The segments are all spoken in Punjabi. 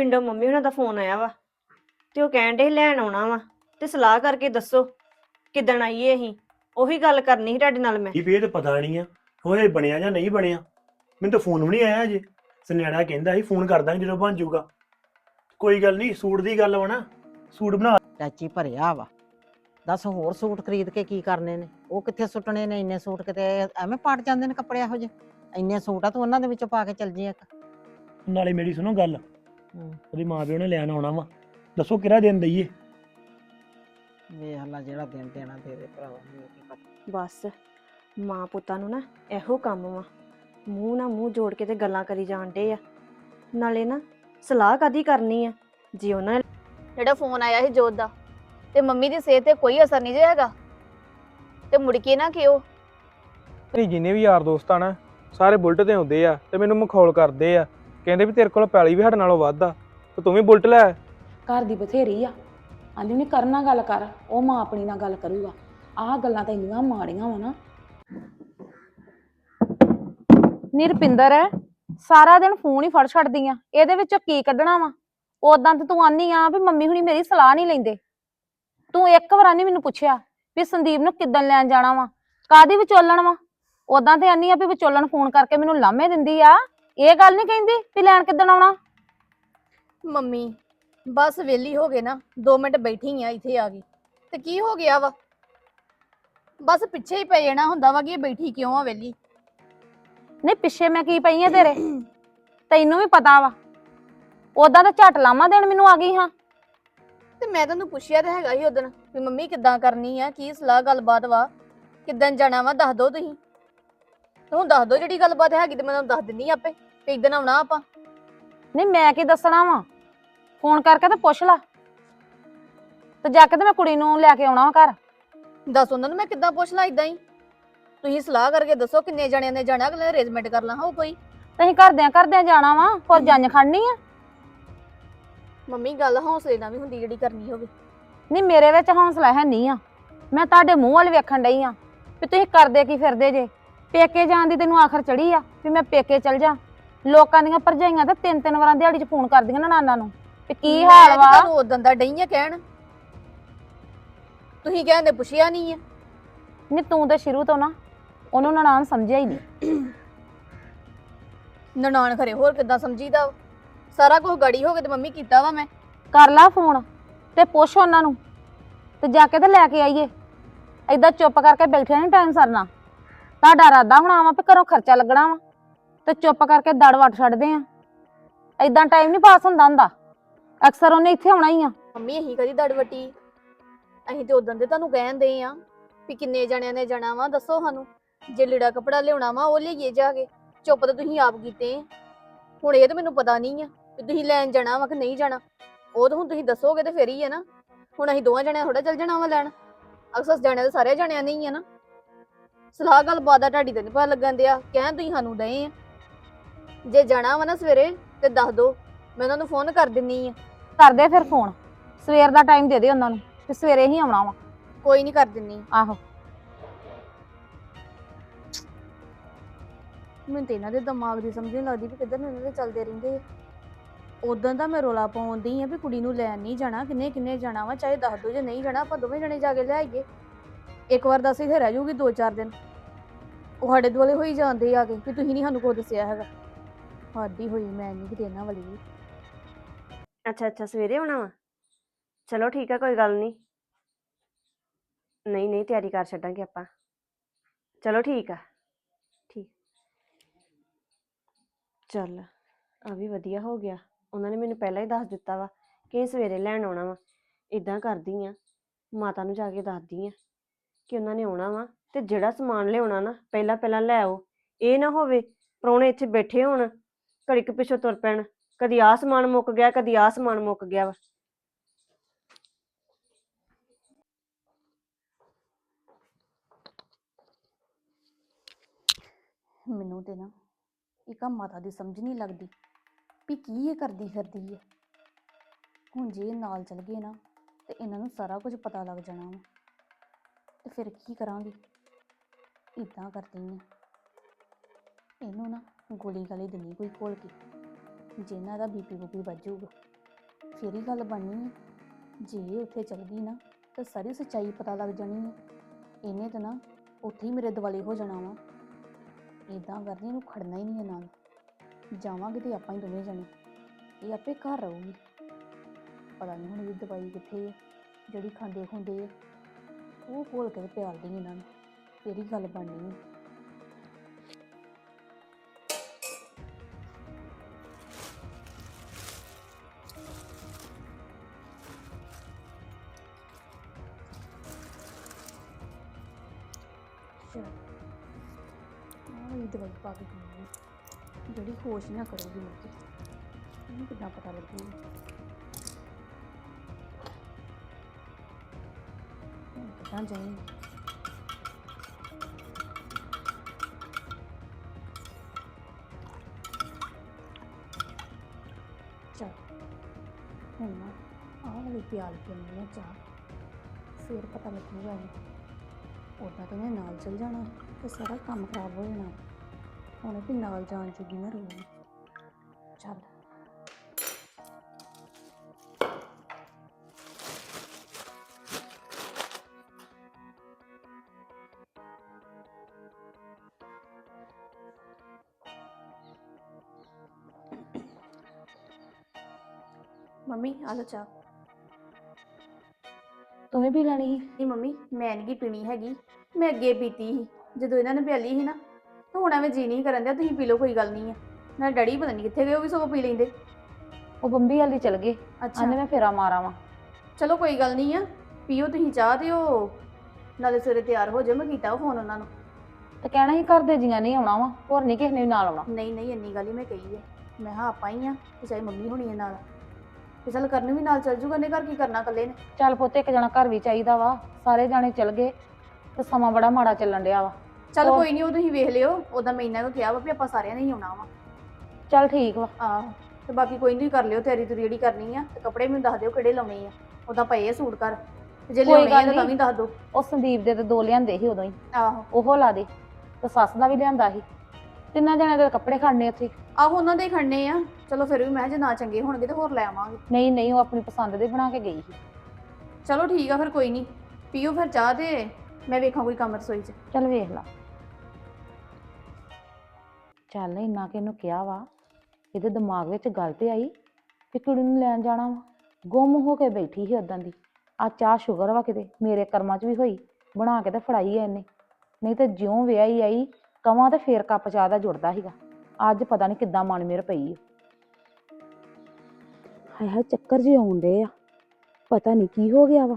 ਪਿੰਡੋਂ ਮੰਮੀ ਉਹਨਾਂ ਦਾ ਫੋਨ ਆਇਆ ਵਾ ਤੇ ਉਹ ਕਹਿਣ ਦੇ ਲੈਣ ਆਉਣਾ ਵਾ ਤੇ ਸਲਾਹ ਕਰਕੇ ਦੱਸੋ ਕਿੱਦਣ ਆਈਏ ਅਸੀਂ? ਉਹੀ ਗੱਲ ਕਰਨੀ ਸੀ ਤੁਹਾਡੇ ਨਾਲ ਮੈਂ। ਕੀ ਵੀ ਇਹ ਤਾਂ ਪਤਾ ਨਹੀਂ ਆ ਹੋਏ ਬਣਿਆ ਜਾਂ ਨਹੀਂ ਬਣਿਆ। ਮੈਨੂੰ ਤਾਂ ਫੋਨ ਵੀ ਨਹੀਂ ਆਇਆ ਅਜੇ ਸੁਨਿਆੜਾ ਕਹਿੰਦਾ ਸੀ ਫੋਨ ਕਰ ਦਾਂਗੇ ਜਦੋਂ ਬਣ ਜਾਊਗਾ। ਕੋਈ ਗੱਲ ਨਹੀਂ ਸੂਟ ਦੀ ਗੱਲ ਵਾ ਨਾ ਸੂਟ ਬਣਾ ਚਾਚੀ ਭਰਿਆ ਵਾ। ਦੱਸ ਹੋਰ ਸੂਟ ਖਰੀਦ ਕੇ ਕੀ ਕਰਨੇ ਨੇ? ਉਹ ਕਿੱਥੇ ਸੁੱਟਣੇ ਨੇ? ਇੰਨੇ ਸੂਟ ਕਿਤੇ ਐਵੇਂ ਪਾਟ ਜਾਂਦੇ ਨੇ ਕੱਪੜੇ ਇਹੋ ਜਿਹੇ? ਇੰਨੇ ਸੂਟ ਆ ਤੂੰ ਉਹਨਾਂ ਦੇ ਵਿੱਚੋਂ ਪਾ ਕੇ ਚੱਲ ਜੀ ਇੱਕ। ਨਾਲੇ ਮੇਰੀ ਸੁਣੋ ਗੱਲ। ਉਹਦੀ ਮਾਂ ਪਿਓ ਨੇ ਲੈਣ ਆਉਣਾ ਵਾ। ਦੱਸੋ ਕਿਹੜਾ ਦਿਨ ਦਈਏ? ਵੇਖ ਲਾ ਜਿਹੜਾ ਦਿਨ ਦੇਣਾ ਦੇ ਦੇ ਭਰਾਵਾ ਮੈਨੂੰ ਕੀ ਪਤਾ ਬਸ ਮਾਂ ਪੁੱਤਾਂ ਨੂੰ ਨਾ ਇਹੋ ਕੰਮ ਵਾ। ਮੂੰਹ ਨਾਲ ਮੂੰਹ ਜੋੜ ਕੇ ਤੇ ਗੱਲਾਂ ਕਰੀ ਜਾਂਦੇ ਆ। ਨਾਲੇ ਨਾ ਸਲਾਹ ਕਾਦੀ ਕਰਨੀ ਆ ਜੇ ਉਹਨਾਂ ਨੇ ਜਿਹੜਾ ਫੋਨ ਆਇਆ ਸੀ ਜੋਤ ਦਾ ਤੇ ਮੰਮੀ ਦੀ ਸਿਹਤ ਤੇ ਕੋਈ ਅਸਰ ਨਹੀਂ ਜਾਏਗਾ ਤੇ ਮੁੜ ਕੇ ਨਾ ਕਿਉ? ਨਹੀਂ ਜਿੰਨੇ ਵੀ ਯਾਰ ਦੋਸਤ ਆ ਨਾ ਸਾਰੇ ਬੁਲਟ ਤੇ ਹੁੰਦੇ ਆ ਤੇ ਮੈਨੂੰ ਮਖੌਲ ਕਰਦੇ ਆ। ਕਹਿੰਦੇ ਵੀ ਤੇਰੇ ਕੋਲ ਪੈਲੀ ਵੀ ਸਾਡੇ ਨਾਲੋਂ ਵੱਧ ਆ ਤੇ ਤੂੰ ਵੀ ਬੁਲਟ ਲੈ ਘਰ ਦੀ ਬਥੇਰੀ ਆ। ਆਂਦੀ ਨਹੀਂ ਕਰਨਾ ਗੱਲ ਕਰ ਉਹ ਮਾਂ ਆਪਣੀ ਨਾਲ ਗੱਲ ਕਰੂਗਾ। ਆਹ ਗੱਲਾਂ ਤਾਂ ਇੰਨੀਆਂ ਮਾੜੀਆਂ ਵਾ ਨਾ। ਨਿਰਪਿੰਦਰ ਸਾਰਾ ਦਿਨ ਫੋਨ ਹੀ ਫੜ ਛੱਡਦੀ ਆ। ਇਹਦੇ ਵਿੱਚੋਂ ਕੀ ਕੱਢਣਾ ਵਾ? ਉਦਾਂ ਤੇ ਤੂੰ ਆਨੀ ਆ ਵੀ ਮੰਮੀ ਹੁਣੀ ਮੇਰੀ ਸਲਾਹ ਨਹੀਂ ਲੈਂਦੇ। ਤੂੰ ਇੱਕ ਵਾਰ ਨਹੀਂ ਮੈਨੂੰ ਪੁੱਛਿਆ ਵੀ ਸੰਦੀਪ ਨੂੰ ਕਿੱਦਣ ਲੈਣ ਜਾਣਾ ਵਾ? ਕਾਦੀ ਵਿਚੋਲਣ ਵਾ? ਉਦਾਂ ਤੇ ਆਨੀ ਆ ਵੀ ਵਿਚੋਲਣ ਫੋਨ ਕਰਕੇ ਮੈਨੂੰ ਲਾਮੇ ਦਿੰਦੀ ਆ। ਇਹ ਗੱਲ ਨਹੀਂ ਕਹਿੰਦੀ ਵੀ ਲੈਣ ਕਿੱਦਣ ਆਉਣਾ? ਮੰਮੀ ਬਸ ਵਿਹਲੀ ਹੋ ਗਏ ਨਾ 2 ਮਿੰਟ ਬੈਠੀ ਆ ਇੱਥੇ ਆ ਗਈ ਤੇ ਕੀ ਹੋ ਗਿਆ ਵਾ? ਬਸ ਪਿੱਛੇ ਹੀ ਪੈ ਜਾਣਾ ਹੁੰਦਾ ਵਾ ਕਿ ਇਹ ਬੈਠੀ ਕਿਉਂ ਆ ਵਿਹਲੀ? ਨਹੀਂ ਪਿੱਛੇ ਮੈਂ ਕੀ ਪਈ ਆ ਤੇਰੇ? ਤੈਨੂੰ ਵੀ ਪਤਾ ਵਾ। ਉਦਾਂ ਤਾਂ ਝਟ ਲਾਮਾ ਦੇਣ ਮੈਨੂੰ ਆ ਗਈ ਹਾਂ। ਤੇ ਮੈਂ ਤੁਹਾਨੂੰ ਪੁੱਛਿਆ ਤਾਂ ਹੈਗਾ ਹੀ ਉਦੋਂ ਵੀ ਮੰਮੀ ਕਿੱਦਾਂ ਕਰਨੀ ਆ ਕੀ ਸਲਾਹ ਗੱਲਬਾਤ ਵਾ? ਕਿੱਦਣ ਜਾਣਾ ਵਾ? ਦੱਸ ਦੋ ਤੁਸੀਂ। ਤੂੰ ਦੱਸ ਦੋ ਜਿਹੜੀ ਗੱਲਬਾਤ ਹੈਗੀ ਤੇ ਮੈਂ ਤੁਹਾਨੂੰ ਦੱਸ ਦਿੰਨੀ ਆਪੇ ਤੇ ਇਦਾਂ ਆਉਣਾ ਆਪਾਂ। ਨਹੀਂ ਮੈਂ ਕੀ ਦੱਸਣਾ ਵਾ? ਫੋਨ ਕਰਕੇ ਤੇ ਪੁੱਛ ਲਾ। ਤੇ ਜਾ ਕੇ ਤੇ ਮੈਂ ਕੁੜੀ ਨੂੰ ਲੈ ਕੇ ਆਉਣਾ ਵਾ ਘਰ। ਦੱਸ ਉਹਨਾਂ ਨੂੰ ਮੈਂ ਕਿੱਦਾਂ ਪੁੱਛ ਲਾਂ ਇਦਾਂ ਹੀ। ਤੁਸੀਂ ਸਲਾਹ ਕਰਕੇ ਦੱਸੋ ਕਿੰਨੇ ਜਣਿਆਂ ਨੇ ਜਾਣਾ ਅਗਲੇ ਅਰੇਂਜਮੈਂਟ ਕਰ ਲਾਂ ਹੋ ਕੋਈ। ਤੇ ਅਸੀਂ ਘਰਦਿਆਂ ਘਰਦਿਆਂ ਜਾਣਾ ਵਾ ਹੋਰ ਜੰਜ ਖੜਨੀ ਆ। ਮੰਮੀ ਗੱਲ ਹੌਸਲੇ ਨਾਲ ਵੀ ਹੁੰਦੀ ਜਿਹੜੀ ਕਰਨੀ ਹੋਵੇ। ਨਹੀਂ ਮੇਰੇ ਵਿੱਚ ਹੌਸਲਾ ਹੈ ਨਹੀਂ ਆ। ਮੈਂ ਤੁਹਾਡੇ ਮੂੰਹ ਵੱਲ ਵੇਖਣ ਡਈ ਆ ਵੀ ਤੁਸੀਂ ਕਰਦੇ ਕੀ ਫਿਰਦੇ ਜੇ। ਪੇਕੇ ਜਾਣ ਦੀ ਤੈਨੂੰ ਆਖਰ ਚੜੀ ਆ ਵੀ ਮੈਂ ਪੇਕੇ ਚਲ ਜਾ। ਲੋਕਾਂ ਦੀਆਂ ਭਰਜਾਈਆਂ ਤਾਂ ਤਿੰਨ ਤਿੰਨ ਵਾਰਾਂ ਦਿਹਾੜੀ 'ਚ ਫੋਨ ਕਰਦੀਆਂ ਨਾ ਨਾਨਾ ਨੂੰ ਵੀ ਕੀ ਹਾਲ ਵਾ? ਤੁਹਾਨੂੰ ਉਦੋਂ ਦਾ ਡਈ ਆ ਕਹਿਣ। ਤੁਸੀਂ ਕਹਿੰਦੇ ਪੁੱਛਿਆ ਨਹੀਂ ਆ। ਨਹੀਂ ਤੂੰ ਤਾਂ ਸ਼ੁਰੂ ਤੋਂ ਨਾ ਉਹਨੂੰ ਨਨਾਣ ਸਮਝਿਆ ਹੀ ਨਹੀਂ। ਨਨਾਣ ਖਰੇ ਹੋਰ ਕਿੱਦਾਂ ਸਮਝੀਦਾ ਵਾ? ਸਾਰਾ ਕੁਝ ਗੜੀ ਹੋ ਕੇ ਤੇ ਮੰਮੀ ਕੀਤਾ ਵਾ ਮੈਂ। ਕਰ ਲਾ ਫੋਨ ਤੇ ਪੁੱਛ ਉਹਨਾਂ ਨੂੰ ਤੇ ਜਾ ਕੇ ਤੇ ਲੈ ਕੇ ਆਈਏ। ਏਦਾਂ ਚੁੱਪ ਕਰਕੇ ਬੈਠੇ ਨਹੀਂ ਟਾਈਮ ਸਰਨਾ ਤੁਹਾਡਾ ਇਰਾਦਾ ਹੋਣਾ ਵਾ ਵੀ ਘਰੋਂ ਖਰਚਾ ਲੱਗਣਾ ਵਾ ਤੇ ਚੁੱਪ ਕਰਕੇ ਦੜ ਵੱਟ ਛੱਡਦੇ ਆ। ਏਦਾਂ ਟਾਈਮ ਨਹੀਂ ਪਾਸ ਹੁੰਦਾ ਹੁੰਦਾ। ਅਕਸਰ ਉਹਨੇ ਇੱਥੇ ਆਉਣਾ ਹੀ ਆ। ਮੰਮੀ ਅਸੀਂ ਕਦੀ ਦੜਵਟੀ ਅਸੀਂ ਤੇ ਉਦੋਂ ਦੇ ਤੁਹਾਨੂੰ ਕਹਿੰਦੇ ਆ ਵੀ ਕਿੰਨੇ ਜਣਿਆਂ ਨੇ ਜਾਣਾ ਵਾ, ਦੱਸੋ ਸਾਨੂੰ। ਜੇ ਲੀੜਾ ਕਪੜਾ ਲਿਆਉਣਾ ਵਾ, ਉਹ ਲਈਏ ਜਾ ਕੇ। ਚੁੱਪ ਤਾਂ ਤੁਸੀਂ ਆਪ ਕੀਤੇ ਆ। ਹੁਣ ਇਹ ਤਾਂ ਮੈਨੂੰ ਪਤਾ ਨਹੀਂ ਆ ਵੀ ਤੁਸੀਂ ਲੈਣ ਜਾਣਾ ਵਾ ਕਿ ਨਹੀਂ ਜਾਣਾ। ਉਹ ਤਾਂ ਹੁਣ ਤੁਸੀਂ ਦੱਸੋਗੇ ਤੇ ਫੇਰ ਹੀ ਆ ਨਾ। ਹੁਣ ਅਸੀਂ ਦੋਵਾਂ ਜਣਿਆਂ ਥੋੜਾ ਚੱਲ ਜਾਣਾ ਵਾ ਲੈਣ। ਅਕਸਰ ਜਾਣਿਆਂ ਦੇ ਸਾਰੇ ਜਣਿਆਂ ਨਹੀਂ ਆ ਨਾ। ਸਲਾਹ ਗੱਲ ਬਾਦਾ ਢਾਡੀ ਤੇ ਨਹੀਂ ਪਤਾ ਲੱਗਣ ਦਿਆ। ਕਹਿਣ ਤੁਸੀਂ ਸਾਨੂੰ ਦਏ ਆ। ਜੇ ਜਾਣਾ ਵਾ ਨਾ ਸਵੇਰੇ ਤੇ ਦੱਸ ਦੋ ਮੈਂ ਉਹਨਾਂ ਨੂੰ ਫੋਨ ਕਰ ਦਿੰਨੀ ਆ। ਕਰਦੇ ਫਿਰ ਫੋਨ। ਸਵੇਰ ਦਾ ਟਾਈਮ ਦੇ ਦੇ ਉਹਨਾਂ ਨੂੰ ਤੇ ਸਵੇਰੇ ਹੀ ਆਉਣਾ ਵਾ। ਕੋਈ ਨਹੀਂ ਕਰ ਦਿੰਨੀ। ਆਹੋ। ਮੈਨੂੰ ਤੇ ਇਹਨਾਂ ਦੇ ਦਿਮਾਗ ਦੀ ਸਮਝ ਨਹੀਂ ਲੱਗਦੀ ਵੀ ਕਿੱਧਰ ਨੂੰ ਇਹਨਾਂ ਦੇ ਚੱਲਦੇ ਰਹਿੰਦੇ ਆ। ਉਦੋਂ ਦਾ ਮੈਂ ਰੋਲਾ ਪਾਉਂਦੀ ਆ ਵੀ ਕੁੜੀ ਨੂੰ ਲੈਣ ਨਹੀਂ ਜਾਣਾ ਕਿੰਨੇ ਕਿੰਨੇ ਜਾਣਾ ਵਾ ਚਾਹੇ ਦੱਸ ਦੋ ਜੇ ਨਹੀਂ ਜਾਣਾ ਆਪਾਂ ਦੋਵੇਂ ਜਣੇ ਜਾ ਕੇ ਲੈ ਆਈਏ। ਇੱਕ ਵਾਰ ਦੱਸ ਇੱਥੇ ਰਹਿ ਜਾਊਗੀ, ਦੋ ਚਾਰ ਦਿਨ। ਉਹ ਸਾਡੇ ਦੁਆਲੇ ਹੋਈ ਜਾਂਦੇ ਆ ਕੇ ਕਿ ਤੁਸੀਂ ਨਹੀਂ ਸਾਨੂੰ ਕੋਈ ਦੱਸਿਆ ਹੈਗਾ। ਸਾਡੀ ਹੋਈ, ਮੈਂ ਨਹੀਂ ਕਿਤੇ ਇਹਨਾਂ ਵਾਲੀ ਵੀ ਅੱਛਾ ਅੱਛਾ, ਸਵੇਰੇ ਆਉਣਾ ਵਾ? ਚਲੋ ਠੀਕ ਆ, ਕੋਈ ਗੱਲ ਨਹੀਂ ਨਹੀਂ ਨਹੀਂ, ਤਿਆਰੀ ਕਰ ਛੱਡਾਂਗੇ ਆਪਾਂ। ਚਲੋ ਠੀਕ ਆ। ਠੀਕ। ਚੱਲ, ਆ ਵੀ ਵਧੀਆ ਹੋ ਗਿਆ। ਉਹਨਾਂ ਨੇ ਮੈਨੂੰ ਪਹਿਲਾਂ ਹੀ ਦੱਸ ਦਿੱਤਾ ਵਾ ਕਿ ਇਹ ਸਵੇਰੇ ਲੈਣ ਆਉਣਾ ਵਾ। ਇਦਾਂ ਕਰਦੀ ਆ। ਮਾਤਾ ਨੂੰ ਜਾ ਕੇ ਦੱਸਦੀ ਆ। ਕਿ ਉਹਨਾਂ ਨੇ ਆਉਣਾ ਵਾ ਤੇ ਜਿਹੜਾ ਸਮਾਨ ਲਿਆਉਣਾ ਨਾ, ਪਹਿਲਾਂ ਪਹਿਲਾਂ ਲੈ ਆਓ। ਇਹ ਨਾ ਹੋਵੇ ਪ੍ਰਾਹੁਣੇ ਇੱਥੇ ਬੈਠੇ ਹੋਣ, ਘੜੀ ਕੁ ਪਿੱਛੋਂ ਤੁਰ ਪੈਣ। ਕਦੀ ਆਹ ਸਮਾਨ ਮੁੱਕ ਗਿਆ, ਕਦੀ ਆਹ ਸਮਾਨ ਮੁੱਕ ਗਿਆ ਵਾ। ਮੈਨੂੰ ਤੇ ਨਾ ਇਹ ਮਾਤਾ ਦੀ ਸਮਝ ਨਹੀਂ ਲੱਗਦੀ ਵੀ ਕੀ ਇਹ ਕਰਦੀ ਫਿਰਦੀ ਹੈ ਹੁਣ ਜੇ ਇਹ ਨਾਲ ਚਲ ਗਏ ਨਾ, ਤੇ ਇਹਨਾਂ ਨੂੰ ਸਾਰਾ ਕੁਝ ਪਤਾ ਲੱਗ ਜਾਣਾ ਵਾ। ਤੇ ਫਿਰ ਕੀ ਕਰਾਂਗੇ? ਇਦਾਂ ਕਰਦੀ ਹਾਂ ਇਹਨੂੰ ਨਾ ਗੋਲੀ ਗਾਲੀ ਦਿੰਨੀ ਕੋਈ ਘੋਲ ਕੇ। ਜਿਹਨਾਂ ਦਾ ਬੀਪੀ ਬੂਪੀ ਵੱਜੂਗਾ ਫਿਰ ਹੀ ਗੱਲ ਬਣਨੀ ਹੈ ਜੇ ਉੱਥੇ ਚਲ ਗਈ ਨਾ, ਤਾਂ ਸਾਰੀ ਸੱਚਾਈ ਪਤਾ ਲੱਗ ਜਾਣੀ ਹੈ ਇਹਨੇ ਤਾਂ ਨਾ ਉੱਥੇ ਹੀ ਮੇਰੇ ਦਿਵਾਲੇ ਹੋ ਜਾਣਾ ਵਾ। ਇਦਾਂ ਕਰਨੀ ਇਹਨੂੰ ਖੜਨਾ ਹੀ ਨਹੀਂ ਹੈ ਨਾਲ। ਜਾਵਾਂਗੇ ਤੇ ਆਪਾਂ ਹੀ ਦੋਵੇਂ ਜਾਣੇ। ਇਹ ਆਪੇ ਘਰ ਰਹੂਗੀ। ਪਤਾ ਨਹੀਂ ਹੁਣ ਵੀ ਦਵਾਈ ਕਿੱਥੇ ਹੈ ਜਿਹੜੀ ਖਾਂਦੇ ਖੁੰਦੇ ਉਹ ਘੋਲ ਕੇ ਤੇ ਪਿਆਲਦੀ ਇਹਨਾਂ ਨੂੰ ਫੇਰ ਗੱਲ ਬਣਨੀ ਹੈ ਆਹ ਦਵਾਈ ਪਾ ਕੇ ਦਿੰਦੀ ਜਿਹੜੀ ਹੋਸ਼ ਨਾ ਕਰੂਗੀ ਮੁੜ ਕੇ। ਇਹਨੂੰ ਕਿੱਦਾਂ ਪਤਾ ਲੱਗੂਗਾ? ਹੁਣ ਜਾਈਂ ਚਲ ਹੁਣ ਨਾ ਆਹ ਵਾਲੀ ਪਿਆਲ ਕੇ ਆਉਂਦੀ ਚਾਹ ਫਿਰ ਪਤਾ ਲੱਗੂਗਾ ਇਹਨੂੰ ਉਦਾਂ ਤਾਂ ਮੈਂ ਨਾਲ ਚਲ ਜਾਣਾ ਤੇ ਸਾਰਾ ਕੰਮ ਖਰਾਬ ਹੋ ਜਾਣਾ ਹੁਣ ਵੀ ਨਾਲ ਜਾਣ ਜੋਗੀ ਨਾ ਰਹੂਗੀ ਚੱਲ ਆ ਲਓ ਚਾਹ ਤੂੰ ਵੀ ਪੀ ਲੈਣੀ ਸੀ। ਨਹੀਂ ਮੰਮੀ ਮੈਂ ਨਹੀਂ ਪੀਣੀ ਹੈਗੀ। ਮੈਂ ਅੱਗੇ ਪੀਤੀ ਸੀ। ਜਦੋਂ ਇਹਨਾਂ ਨੇ ਪਿਆਲੀ ਸੀ ਨਾ ਤਾਂ ਹੁਣ ਐਵੇਂ ਜੀ ਨਹੀਂ ਕਰਨ ਦਿਆ ਤੁਸੀਂ ਪੀ ਲਓ ਕੋਈ ਗੱਲ ਨਹੀਂ ਹੈ ਨਾ ਡੈਡੀ ਪਤਾ ਨਹੀਂ ਕਿੱਥੇ ਗਏ ਉਹ ਵੀ ਸਗੋਂ ਪੀ ਲੈਂਦੇ। ਉਹ ਬੰਬੀ ਵਾਲੀ ਚਲ ਗਏ। ਅੱਛਾ। ਆਂਦੇ ਮੈਂ ਫੇਰਾ ਮਾਰਾਂ ਵਾ। ਚਲੋ ਕੋਈ ਗੱਲ ਨਹੀਂ ਆ ਪੀਓ ਤੁਸੀਂ ਚਾਹ ਤੇ ਉਹ। ਨਾਲੇ ਸਵੇਰੇ ਤਿਆਰ ਹੋ ਜਾਓ ਮੈਂ ਕੀਤਾ ਫੋਨ ਉਹਨਾਂ ਨੂੰ। ਤੇ ਕਹਿਣਾ ਸੀ ਘਰ ਦੇ ਜੀਆਂ ਨਹੀਂ ਆਉਣਾ ਵਾ ਹੋਰ ਨਹੀਂ ਕਿਸੇ ਨੇ ਵੀ ਨਾਲ ਆਉਣਾ। ਨਹੀਂ ਨਹੀਂ ਇੰਨੀ ਗੱਲ ਹੀ ਮੈਂ ਕਹੀ ਹੈ ਮੈਂ ਹਾਂ ਆਪਾਂ ਹੀ ਆ ਤੇ ਚਾਹੇ ਮੰਮੀ ਹੋਣੀ ਹੈ ਨਾਲ। ਤੇ ਚੱਲ ਕਰਨ ਵੀ ਨਾਲ ਚੱਲ ਜੂਗਾ ਨੇ ਘਰ ਕੀ ਕਰਨਾ ਇਕੱਲੇ ਨੇ? ਚੱਲ ਪੁੱਤ ਇੱਕ ਜਣਾ ਘਰ ਵੀ ਚਾਹੀਦਾ ਵਾ। ਸਾਰੇ ਜਾਣੇ ਚਲ ਗਏ ਤੇ ਸਮਾਂ ਬੜਾ ਮਾੜਾ ਚੱਲਣ ਡਿਆ ਵਾ। ਚੱਲ ਹੋਰ? ਕੋਈ ਨਹੀਂ ਉਹ ਤੁਸੀਂ ਵੇਖ ਲਿਓ। ਉਦਾਂ ਮੈਂ ਇੰਨਾ ਕੁ ਕਿਹਾ ਵਾ ਵੀ ਆਪਾਂ ਸਾਰਿਆਂ ਨੇ ਹੀ ਆਉਣਾ ਵਾ। ਚੱਲ ਠੀਕ ਵਾ। ਆਹੋ ਤੇ ਬਾਕੀ ਕੋਈ ਨਹੀਂ ਕਰ ਲਿਓ ਤਿਆਰੀ ਤੁਰੀ ਜਿਹੜੀ ਕਰਨੀ ਆ। ਤੇ ਕੱਪੜੇ ਮੈਨੂੰ ਦੱਸ ਦਿਓ ਕਿਹੜੇ ਲਾਉਣੇ ਆ। ਉਦਾਂ ਪਏ ਆ ਸੂਟ ਕਰ ਤੇ ਜੇ ਕੋਈ ਲਿਆਉਣੇ ਆ ਗੱਲ ਤਾਂ ਨੀ। ਵੀ ਦੱਸ ਦਿਓ। ਉਹ ਸੰਦੀਪ ਦੇ ਤੇ ਦੋ ਲਿਆਂਦੇ ਸੀ ਉਦੋਂ ਹੀ। ਆਹੋ। ਉਹ ਲਾ ਦੇ। ਤੇ ਸੱਸ ਦਾ ਵੀ ਲਿਆਂਦਾ ਸੀ। ਤਿੰਨਾਂ ਜਣਿਆਂ ਦੇ ਕੱਪੜੇ ਖੜਨੇ ਉੱਥੇ। ਆਹੋ ਉਹਨਾਂ ਦੇ ਖੜਨੇ ਆ। ਚਲੋ ਫਿਰ ਵੀ ਮੈਂ ਕਿਹਾ ਜੇ ਨਾ ਚੰਗੇ ਹੋਣਗੇ ਤੇ ਹੋਰ ਲੈ ਆਵਾਂਗੇ। ਨਹੀਂ ਨਹੀਂ ਉਹ ਆਪਣੀ ਪਸੰਦ ਦੇ ਬਣਾ ਕੇ ਗਈ ਸੀ। ਚਲੋ ਠੀਕ ਆ ਫਿਰ ਕੋਈ ਨਹੀਂ। ਪੀਓ ਫਿਰ ਚਾਹ ਤੇ ਮੈਂ ਵੇਖਾਂ ਕੋਈ ਕੰਮ ਰਸੋਈ 'ਚ। ਚੱਲ ਵੇਖ ਲਾ। ਚੱਲ ਇੰਨਾ ਕਿ ਇਹਨੂੰ ਕਿਹਾ ਵਾ ਇਹਦੇ ਦਿਮਾਗ ਵਿੱਚ ਗੱਲ ਤੇ ਆਈ ਕਿ ਕੁੜੀ ਨੂੰ ਲੈਣ ਜਾਣਾ ਵਾ। ਗੁੰਮ ਹੋ ਕੇ ਬੈਠੀ ਸੀ ਉਦਾਂ ਦੀ। ਆ ਚਾਹ ਸ਼ੁਗਰ ਵਾ ਕਿਤੇ ਮੇਰੇ ਕਰਮਾਂ 'ਚ ਵੀ ਹੋਈ ਬਣਾ ਕੇ ਤੇ ਫੜਾਈ ਐ ਇਹਨੇ। ਨਹੀਂ ਤੇ ਜਿਉਂ ਵਿਆਹੀ ਆਈ ਕਵਾਂ ਤੇ ਫੇਰ ਕੱਪ ਚਾਹ ਦਾ ਜੁੜਦਾ ਸੀਗਾ। ਅੱਜ ਪਤਾ ਨਹੀਂ ਕਿੱਦਾਂ ਮਨ ਮੇਰ ਪਈ ਆ। ਹਾਏ ਹਾਏ, ਚੱਕਰ ਜਿਹੇ ਆਉਂਦੇ ਆ। ਪਤਾ ਨਹੀਂ ਕੀ ਹੋ ਗਿਆ ਵਾ।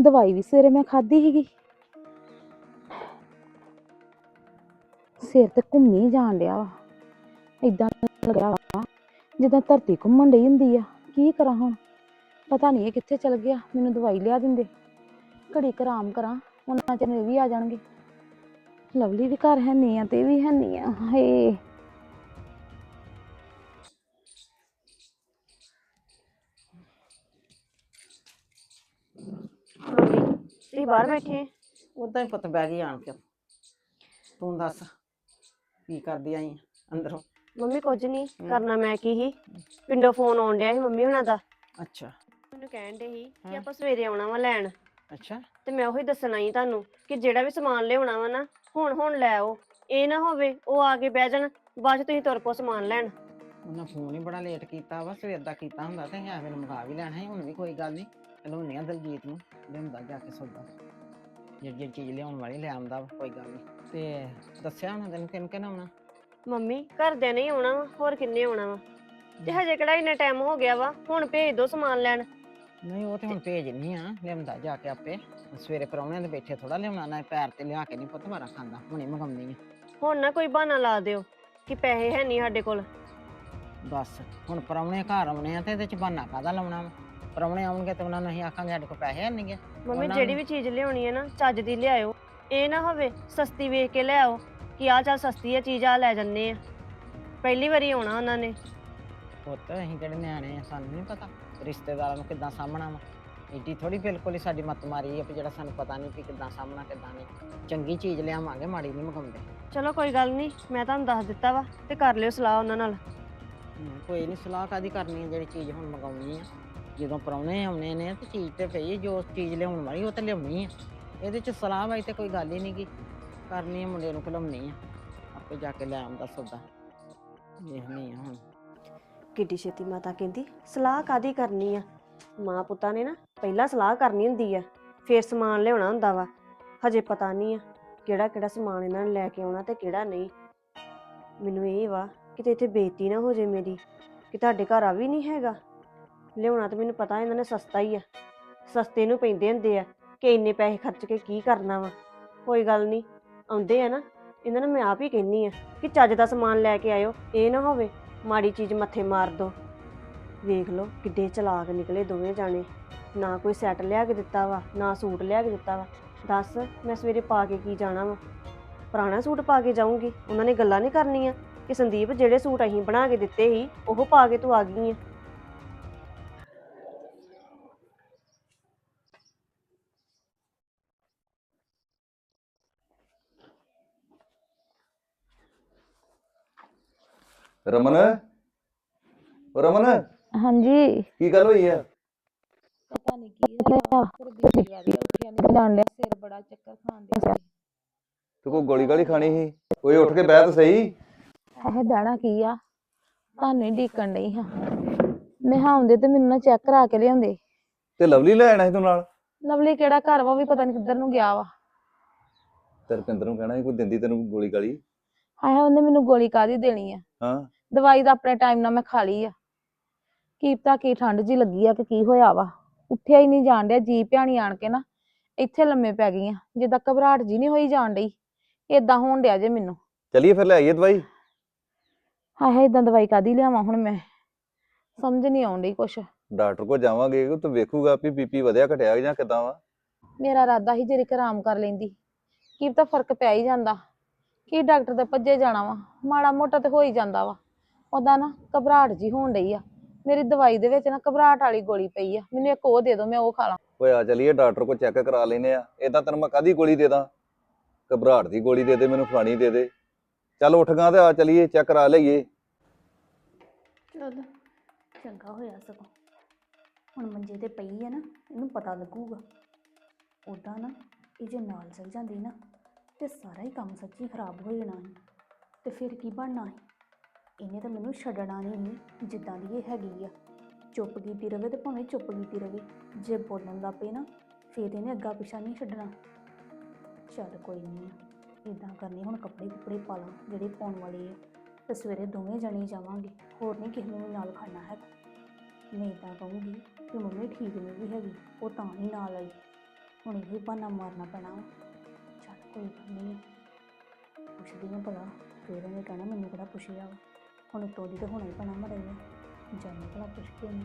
ਦਵਾਈ ਵੀ ਸਵੇਰੇ ਮੈਂ ਖਾਧੀ ਸੀਗੀ। ਸਿਰ ਤੇ ਘੁੰਮੀ ਜਾਣ ਡਿਆ ਵਾ। ਇਦਾਂ ਲੱਗਿਆ ਵਾ, ਜਿੱਦਾਂ ਧਰਤੀ ਘੁੰਮਣ ਡਈ ਹੁੰਦੀ ਆ। ਕੀ ਕਰਾਂ ਹੁਣ? ਪਤਾ ਨਹੀਂ ਇਹ ਕਿੱਥੇ ਚਲ ਗਿਆ, ਮੈਨੂੰ ਦਵਾਈ ਲਿਆ ਦਿੰਦੇ। ਘੜੀ ਕੁ ਆਰਾਮ ਕਰਾਂ, ਉਹਨਾਂ ਚਿਰ ਇਹ ਵੀ ਆ ਜਾਣਗੇ। ਲਵਲੀ ਵੀ ਘਰ ਹੈ ਨਹੀਂ ਆ, ਤੇ ਇਹ ਵੀ ਹੈ ਨਹੀਂ ਆ। ਹਾਏ। ਤੁਸੀਂ ਬਾਹਰ ਬੈਠੇ ਉਦਾਂ ਹੀ ਪੁੱਤ ਬਹਿ ਗਈ ਆਣ ਕੇ। ਤੂੰ ਦੱਸ ਕੀ ਕਰਦੀ ਆਈ ਆਂ ਅੰਦਰੋਂ? ਮੰਮੀ ਕੁਝ ਨਹੀਂ। ਕਰਨਾ ਮੈਂ ਕੀ ਹੀ ਪਿੰਡੋਂ ਫੋਨ ਆਉਣ ਡਿਆ ਸੀ ਮੰਮੀ ਹੁਣਾਂ ਦਾ। ਅੱਛਾ। ਮੈਨੂੰ ਕਹਿਣ ਡੇ ਸੀ ਕਿ। ਆਪਾਂ ਸਵੇਰੇ ਆਉਣਾ ਵਾ ਲੈਣ। ਅੱਛਾ। ਤੇ ਮੈਂ ਉਹੀ ਦੱਸਣਾ ਹੀ ਤੁਹਾਨੂੰ ਕਿ ਜਿਹੜਾ ਵੀ ਸਮਾਨ ਲਿਆਉਣਾ ਵਾ ਨਾ ਹੁਣ ਹੁਣ ਲੈ ਆਓ। ਇਹ ਨਾ ਹੋਵੇ ਉਹ ਆ ਕੇ ਬਹਿ ਜਾਣ ਬਾਅਦ ਚ ਤੁਸੀਂ ਤੁਰ ਪੋ ਸਮਾਨ ਲੈਣ। ਉਹਨਾਂ ਫੋਨ ਹੀ ਬੜਾ ਲੇਟ ਕੀਤਾ ਵਾ ਸਵੇਰ ਦਾ ਕੀਤਾ ਹੁੰਦਾ ਤੇ ਮੈਨੂੰ ਮੰਗਾ ਵੀ ਲੈਣਾ ਸੀ ਹੁਣ ਵੀ ਕੋਈ ਗੱਲ ਨਹੀਂ ਲਿਆਉਂਦੇ ਆ ਦਲਜੀਤ ਨੂੰ ਲਿਆਉਂਦਾ ਜਾ ਕੇ ਸੌਦਾ। ਜਿਹੜੀ ਜਿਹੜੀ ਚੀਜ਼ ਲਿਆਉਣ ਵਾਲੀ ਲੈ ਆਉਂਦਾ ਵਾ ਕੋਈ ਗੱਲ ਨਹੀਂ ਤੇ ਦੱਸਿਆ ਉਹਨਾਂ ਤੈਨੂੰ ਕਿਹਨੂੰ ਕਿਹਨੂੰ ਆਉਣਾ? ਮੰਮੀ ਘਰਦਿਆਂ ਨੇ ਹੀ ਆਉਣਾ ਵਾ ਹੋਰ ਕਿੰਨੇ ਆਉਣਾ ਵਾ? ਤੇ ਹਜੇ ਕਿਹੜਾ ਇੰਨਾ ਟਾਈਮ ਹੋ ਗਿਆ ਵਾ? ਹੁਣ ਭੇਜ ਦੋ ਸਮਾਨ ਲੈਣ। ਨਹੀਂ ਉਹ ਤੇ ਹੁਣ ਭੇਜ ਨਹੀਂ ਆ ਲਿਆਉਂਦਾ ਜਾ ਕੇ ਆਪੇ। ਸਵੇਰੇ ਪਰੌਣਿਆਂ ਦੇ ਬੈਠੇ ਥੋੜਾ ਲਿਆਉਣਾ ਨਾ ਪੈਰ ਤੇ ਲਿਆ ਕੇ ਨਹੀਂ ਪੁੱਤ ਮਾਰਾ ਖਾਂਦਾ ਹੁਣੇ ਮੰਗਾਉਂਦੀ ਆ। ਹੁਣ ਨਾ ਕੋਈ ਬਹਾਨਾ ਲਾ ਦਿਓ ਕਿ ਪੈਸੇ ਹੈ ਨਹੀਂ ਸਾਡੇ ਕੋਲ। ਬਸ ਹੁਣ ਪਰੌਣੇ ਘਰ ਆਉਣੇ ਆ ਤੇ ਇਹਦੇ ਚ ਬਹਾਨਾ ਕਾਹਦਾ ਲਾਉਣਾ ਵਾ? ਪਰੌਣੇ ਆਉਣਗੇ ਤੇ ਉਹਨਾਂ ਨੂੰ ਅਸੀਂ ਆਖਾਂਗੇ ਸਾਡੇ ਕੋਲ ਪੈਸੇ ਨਹੀਂ ਗੇ। ਮੰਮੀ ਉਹਨਾਂ ਜਿਹੜੀ ਵੀ ਚੀਜ਼ ਲਿਆਉਣੀ ਹੈ ਨਾ ਚੱਜ ਦੀ ਲਿਆਇਓ। ਇਹ ਨਾ ਹੋਵੇ ਸਸਤੀ ਵੇਖ ਕੇ ਲੈ ਆਓ ਕਿ ਆ ਚੱਲ ਸਸਤੀ ਹੈ ਚੀਜ਼ ਆ ਲੈ ਜੰਨੇ ਆ। ਪਹਿਲੀ ਵਾਰੀ ਆਉਣਾ ਉਹਨਾਂ ਨੇ। ਪੁੱਤ ਅਸੀਂ ਕਿਹੜੇ ਨਿਆਣੇ ਆ ਸਾਨੂੰ ਨਹੀਂ ਪਤਾ ਰਿਸ਼ਤੇਦਾਰਾਂ ਨੂੰ ਕਿੱਦਾਂ ਸਾਹਮਣਾ ਵਾ। ਏਡੀ ਥੋੜੀ ਬਿਲਕੁਲ ਹੀ ਸਾਡੀ ਮੱਤ ਮਾਰੀ ਹੈ ਵੀ ਜਿਹੜਾ ਸਾਨੂੰ ਪਤਾ ਨਹੀਂ ਕਿ ਕਿੱਦਾਂ ਸਾਹਮਣਾ ਕਿੱਦਾਂ ਨਹੀਂ। ਚੰਗੀ ਚੀਜ਼ ਲਿਆਵਾਂਗੇ ਮਾੜੀ ਨਹੀਂ ਮਗਾਉਂਦੇ। ਚਲੋ ਕੋਈ ਗੱਲ ਨਹੀਂ ਮੈਂ ਤੁਹਾਨੂੰ ਦੱਸ ਦਿੱਤਾ ਵਾ ਤੇ ਕਰ ਲਿਓ ਸਲਾਹ ਉਹਨਾਂ ਨਾਲ। ਕੋਈ ਨਹੀਂ ਸਲਾਹ ਕਾਦੀ ਕਰਨੀ ਹੈ ਜਿਹੜੀ ਚੀਜ਼ ਹੁਣ ਮੰਗਾਉਣੀ ਆ। ਜਦੋਂ ਪ੍ਰਾਹੁਣੇ ਆਉਣੇ ਨੇ, ਤੇ ਚੀਜ਼ ਤੇ ਪਈ ਜੋ ਚੀਜ਼ ਲਿਆਉਣ ਵਾਲੀ, ਉਹ ਤੇ ਲਿਆਉਣੀ ਆ। ਇਹਦੇ ਚ ਸਲਾਹ ਵਾਈ ਤੇ ਕੋਈ ਗੱਲ ਹੀ ਨਹੀਂਗੀ ਕਰਨੀ ਆ, ਮੁੰਡੇ ਨੂੰ ਘਲਾਉਣੀ ਆ। ਆਪੇ ਜਾ ਕੇ ਲੈ ਆਉਂਦਾ ਸੌਦਾ। ਵੇਖਣੀ ਆ ਹੁਣ। ਕਿੱਡੀ ਛੇਤੀ ਮਾਤਾ ਕਹਿੰਦੀ, ਸਲਾਹ ਕਾਦੀ ਕਰਨੀ ਆ? ਮਾਂ ਪੁੱਤਾਂ ਨੇ ਨਾ, ਪਹਿਲਾਂ ਸਲਾਹ ਕਰਨੀ ਹੁੰਦੀ ਆ, ਫੇਰ ਸਮਾਨ ਲਿਆਉਣਾ ਹੁੰਦਾ ਵਾ। ਹਜੇ ਪਤਾ ਨਹੀਂ ਆ, ਕਿਹੜਾ ਕਿਹੜਾ ਸਮਾਨ ਇਹਨਾਂ ਨੇ ਲੈ ਕੇ ਆਉਣਾ ਤੇ ਕਿਹੜਾ ਨਹੀਂ। ਮੈਨੂੰ ਇਹ ਵਾ, ਕਿਤੇ ਇੱਥੇ ਬੇਇੱਜ਼ਤੀ ਨਾ ਹੋ ਜੇ ਮੇਰੀ, ਕਿ ਤੁਹਾਡੇ ਘਰ ਆ ਵੀ ਨਹੀਂ ਹੈਗਾ। ਲਿਆਉਣਾ ਤਾਂ ਮੈਨੂੰ ਪਤਾ ਇਹਨਾਂ ਨੇ ਸਸਤਾ ਹੀ ਆ। ਸਸਤੇ ਨੂੰ ਪੈਂਦੇ ਹੁੰਦੇ ਆ ਕਿ ਇੰਨੇ ਪੈਸੇ ਖਰਚ ਕੇ ਕੀ ਕਰਨਾ ਵਾ। ਕੋਈ ਗੱਲ ਨਹੀਂ, ਆਉਂਦੇ ਆ ਨਾ, ਇਹਨਾਂ ਨੂੰ ਮੈਂ ਆਪ ਹੀ ਕਹਿੰਨੀ ਆ ਕਿ ਚੱਜ ਦਾ ਸਮਾਨ ਲੈ ਕੇ ਆਇਓ, ਇਹ ਨਾ ਹੋਵੇ ਮਾੜੀ ਚੀਜ਼ ਮੱਥੇ ਮਾਰ ਦੋ। ਵੇਖ ਲਓ ਕਿੱਡੇ ਚਲਾਕ ਨਿਕਲੇ ਦੋਵੇਂ ਜਾਣੇ। ਨਾ ਕੋਈ ਸੈੱਟ ਲਿਆ ਕੇ ਦਿੱਤਾ ਵਾ, ਨਾ ਸੂਟ ਲਿਆ ਕੇ ਦਿੱਤਾ ਵਾ। ਦੱਸ ਮੈਂ ਸਵੇਰੇ ਪਾ ਕੇ ਕੀ ਜਾਣਾ ਵਾ? ਪੁਰਾਣਾ ਸੂਟ ਪਾ ਕੇ ਜਾਊਂਗੀ, ਉਹਨਾਂ ਨੇ ਗੱਲਾਂ ਨਹੀਂ ਕਰਨੀਆਂ ਕਿ ਸੰਦੀਪ ਜਿਹੜੇ ਸੂਟ ਅਸੀਂ ਬਣਾ ਕੇ ਦਿੱਤੇ ਸੀ, ਉਹ ਪਾ ਕੇ ਤੂੰ ਆ ਗਈ ਆ। ਰਮਨ? ਓ ਰਮਨ? ਹਾਂਜੀ। ਕੀ ਗੱਲ ਹੋਈ ਆ? ਪਤਾ ਨਹੀਂ ਕੀ ਹੋਇਆ ਪਰ ਬੀਬੀ ਵਾਲੀ ਉੱਠਿਆ ਨਹੀਂ ਜਾਣ ਲਿਆ ਸਿਰ ਬੜਾ ਚੱਕਰ ਖਾਂਦੇ ਸੀ। ਤੂੰ ਕੋਈ ਗੋਲੀ ਗਾਲੀ ਖਾਣੀ ਸੀ? ਕੋਈ ਉੱਠ ਕੇ ਬਹਿ ਤਾਂ ਸਹੀ। ਇਹ ਬਹਿਣਾ ਕੀ ਆ? ਤੁਹਾਨੂੰ ਹੀ ਢੀਕਣ ਡਈ ਹਾਂ। ਮੈਂ ਹਾਂ ਆਉਂਦੇ ਤੇ ਮੈਨੂੰ ਨਾ ਚੈੱਕ ਕਰਾ ਕੇ ਲਿਆਉਂਦੇ। ਤੇ ਲਵਲੀ ਲੈ ਆਣਾ ਸੀ ਤੂੰ ਨਾਲ? ਲਵਲੀ ਕਿਹੜਾ ਘਰ ਵਾ ਉਹ ਵੀ ਪਤਾ ਨਹੀਂ ਕਿੱਧਰ ਨੂੰ ਗਿਆ ਵਾ। ਤੇ ਰੁਪਿੰਦਰ ਨੂੰ ਕਹਿਣਾ ਸੀ ਕੋਈ ਦਿੰਦੀ ਤੈਨੂੰ ਗੋਲੀ ਗਾਲੀ? ਆਇਆ ਉਹਨੇ ਮੈਨੂੰ ਗੋਲੀ ਕਾਦੀ ਦੇਣੀ ਆ? ਹਾਂ। ਦਵਾਈ ਤਾਂ ਆਪਣੇ ਟਾਈਮ ਨਾਲ ਮੈਂ ਖਾ ਲਈ ਆ। ਕੀ ਪਤਾ ਕੀ ਠੰਡ ਜੀ ਲੱਗੀ ਆ ਕਿ ਕੀ ਹੋਇਆ ਵਾ? ਉੱਠਿਆ ਹੀ ਨਹੀਂ ਜਾਣ ਡਿਆ ਜੀ ਭਿਆਣੀ ਆਣ ਕੇ ਨਾ। ਇੱਥੇ ਲੰਮੇ ਪੈ ਗਈਆਂ ਜਿੱਦਾਂ ਘਬਰਾਹਟ ਜੀ ਨਹੀਂ ਹੋਈ ਜਾਣ ਡਈ। ਏਦਾਂ ਹੋਣ ਡਿਆ ਜੇ ਮੈਨੂੰ। ਚਲਿਏ ਫਿਰ ਲੈ ਆਈਏ ਦਵਾਈ? ਹਾਏ ਏਦਾਂ ਦਵਾਈ ਕਾਦੀ ਲਿਆਵਾਂ ਹੁਣ ਮੈਂ? ਸਮਝ ਨਹੀਂ ਆਉਣ ਡਈ ਕੁਛ। ਡਾਕਟਰ ਕੋਲ ਜਾਵਾਂਗੇ ਤਾਂ ਵੇਖੂਗਾ ਵੀ ਬੀਪੀ ਵਧਿਆ ਘਟਿਆ ਜਾਂ ਕਿਦਾਂ ਵਾ। ਮੇਰਾ ਇਰਾਦਾ ਹੀ ਜਰੀ ਆਰਾਮ ਕਰ ਲੈਂਦੀ। ਕੀ ਪਤਾ ਫ਼ਰਕ ਪੈ ਹੀ ਜਾਂਦਾ। ਕੀ ਡਾਕਟਰ ਦੇ ਭੱਜੇ ਜਾਣਾ ਵਾ? ਮਾੜਾ ਮੋਟਾ ਤੇ ਹੋ ਹੀ ਜਾਂਦਾ ਵਾ। ਉਹਦਾ ਨਾ ਘਬਰਾਹਟ ਜੀ ਹੋਣ ਡਈ ਆ। ਮੇਰੀ ਦਵਾਈ ਦੇ ਵਿੱਚ ਨਾ ਘਬਰਾਹਟ ਵਾਲੀ ਗੋਲੀ ਪਈ ਆ। ਮੈਨੂੰ ਇੱਕ ਉਹ ਦੇ ਦਿਓ ਮੈਂ ਉਹ ਖਾ ਲਾਂ। ਓਏ ਆ ਚਲੀਏ ਡਾਕਟਰ ਕੋਲ ਚੈੱਕ ਕਰਾ ਲੈਨੇ ਆ। ਇਦਾਂ ਤੈਨੂੰ ਮੈਂ ਕਾਦੀ ਗੋਲੀ ਦੇ ਦਾਂ? ਘਬਰਾਹਟ ਦੀ ਗੋਲੀ ਦੇ ਦੇ ਮੈਨੂੰ ਫਲਾਣੀ ਦੇ ਦੇ। ਚੱਲ ਉੱਠ ਗਾ ਤੇ ਆ ਚਲੀਏ ਚੈੱਕ ਕਰਾ ਲਈਏ। ਚੱਲ ਚੰਗਾ ਹੋਇਆ ਸਗੋਂ। ਹੁਣ ਮੰਜੇ ਤੇ ਪਈ ਹੈ ਨਾ ਇਹਨੂੰ ਪਤਾ ਲੱਗੂਗਾ। ਉਦਾਂ ਨਾ ਇਹ ਜੇ ਨਾਲ ਚਲ ਜਾਂਦੀ ਨਾ ਤੇ ਸਾਰਾ ਹੀ ਕੰਮ ਸੱਚੀ ਖਰਾਬ ਹੋ ਜਾਣਾ ਸੀ। ਤੇ ਫਿਰ ਕੀ ਬਣਨਾ ਸੀ? ਇਹਨੇ ਤਾਂ ਮੈਨੂੰ ਛੱਡਣਾ ਨਹੀਂ ਸੀ ਜਿੱਦਾਂ ਦੀ ਇਹ ਹੈਗੀ ਆ। ਚੁੱਪ ਕੀਤੀ ਰਵੇ ਤੇ ਭਾਵੇਂ ਚੁੱਪ ਕੀਤੀ ਰਵੇ, ਜੇ ਬੋਲਣ ਲੱਗ ਪਏ ਨਾ, ਫਿਰ ਇਹਨੇ ਅੱਗਾ ਪਿਛਾ ਨਹੀਂ ਛੱਡਣਾ। ਚੱਲ ਕੋਈ ਨਹੀਂ ਇਦਾਂ ਕਰਨੀ, ਹੁਣ ਕੱਪੜੇ ਕੁਪੜੇ ਪਾ ਲਾਂ, ਜਿਹੜੇ ਪਾਉਣ ਵਾਲੇ ਆ, ਤੇ ਸਵੇਰੇ ਦੋਵੇਂ ਜਣੇ ਜਾਵਾਂਗੇ। ਹੋਰ ਨਹੀਂ ਕਿਸੇ ਨੂੰ ਵੀ ਨਾਲ ਖਾਣਾ ਹੈਗਾ। ਮੈਂ ਤਾਂ ਕਹੂੰਗੀ ਕਿ ਮੰਮੀ ਠੀਕ ਨਹੀਂ ਵੀ ਹੈਗੀ, ਉਹ ਤਾਂ ਨਹੀਂ ਨਾਲ ਆਈ। ਹੁਣ ਇਹ ਬਹਾਨਾ ਮਾਰਨਾ ਪੈਣਾ ਵਾ। ਚੱਲ ਕੋਈ ਗੱਲ ਨਹੀਂ ਪੁੱਛਦੀ ਹਾਂ ਭਲਾ, ਫਿਰ ਉਹਨੇ ਕਹਿਣਾ ਮੈਨੂੰ ਕਿਹੜਾ ਪੁੱਛਿਆ ਵਾ। ਹੁਣ ਤੋੜੀ ਤੇ ਹੋਣਾ ਹੀ ਪੈਣਾ ਮੜਾ ਜਾਣੇ ਭਲਾ ਪੁੱਛ ਕੇ ਨਹੀਂ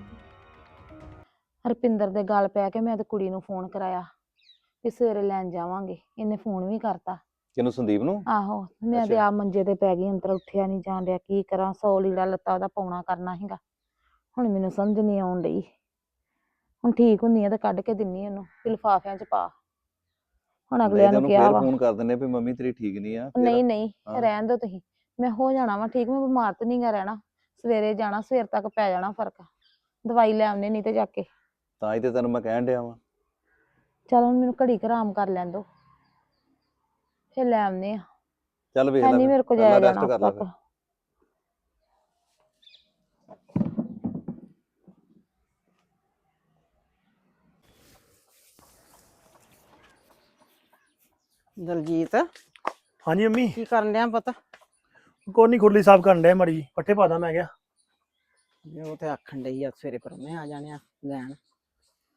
ਹਰਪਿੰਦਰ ਦੇ ਗਲ ਪੈ ਕੇ ਮੈਂ ਤੇ ਕੁੜੀ ਨੂੰ ਫੋਨ ਕਰਾਇਆ ਵੀ ਸਵੇਰੇ ਲੈਣ ਜਾਵਾਂਗੇ ਇਹਨੇ ਫੋਨ ਵੀ ਕਰਤਾ। ਕਿਹਨੂੰ ਸੰਦੀਪ ਨੂੰ? ਆਹੋ ਮੈਂ ਤੇ ਅੱਛਾ। ਆ ਮੰਜੇ ਤੇ ਪੈ ਗਈ ਅੰਦਰ ਉੱਠਿਆ ਨਹੀਂ ਜਾਣ ਡਿਆ ਕੀ ਕਰਾਂ ਸੌ ਲੀੜਾ ਲੱਤਾ ਉਹਦਾ ਪਾਉਣਾ ਕਰਨਾ ਹੈਗਾ ਹੁਣ ਮੈਨੂੰ ਸਮਝ ਨਹੀਂ ਆਉਣ ਡਈ। ਹੁਣ ਠੀਕ ਹੁੰਦੀ ਆ ਤਾਂ ਕੱਢ ਕੇ ਦਿੰਨੀ ਉਹਨੂੰ ਵੀ ਲਿਫਾਫਿਆਂ 'ਚ ਪਾ। ਹੁਣ ਅਗਲਿਆਂ ਨੂੰ ਕਿਹਾ ਵਾ। ਫੋਨ ਕਰ ਦਿੰਨੇ ਵੀ ਮੰਮੀ ਤੇਰੀ ਠੀਕ ਨਹੀਂ ਆ ਨਹੀਂ ਨਹੀਂ ਹਾਂ। ਰਹਿਣ ਦਿਓ ਤੁਸੀਂ। ਮੈਂ ਹੋ ਜਾਣਾ ਵਾ ਠੀਕ? ਮੈਂ ਬਿਮਾਰ ਤੇ ਨਹੀਂਗਾ ਰਹਿਣਾ। ਸਵੇਰੇ ਜਾਣਾ ਸਵੇਰ ਤੱਕ ਪੈ ਜਾਣਾ ਫ਼ਰਕ। ਦਵਾਈ ਲੈ ਆਉਣੇ ਨਹੀਂ ਤੇ ਜਾ ਕੇ। ਤਾਂ ਹੀ ਤੇ ਤੈਨੂੰ ਮੈਂ ਕਹਿਣ ਡਿਆ ਵਾਂ। ਚਲ ਹੁਣ ਮੈਨੂੰ ਘੜੀ ਕੁ ਆਰਾਮ ਕਰ ਲੈਣ ਦੋ। ਫਿਰ ਲੈ ਆਉਨੇ ਆ। ਚੱਲ ਵੇਖ ਹੈ ਲੈ ਨਹੀਂ। ਮੇਰੇ ਕੋਲ ਜਾਇਆ ਜਾਣਾ ਕਰ ਲੈ ਤੱਕ ਫਿਰ। ਦਲਜੀਤ ਹਾਂਜੀ ਮੰਮੀ ਕੀ ਕਰਨ ਡਿਆ ਪੁੱਤ? ਕੋਈ ਨਹੀਂ ਖੁਰਲੀ ਸਾਫ਼ ਕਰਨ ਡਿਆ ਮੜੀ ਪੱਠੇ ਪਾਦਾ ਮੈਂ ਗਿਆ ਉਹ ਤੇ ਆਖਣ ਡਈ ਆ ਸਵੇਰੇ ਪਰਮੇ ਆ ਜਾਣੇ ਆ ਲੈਣ।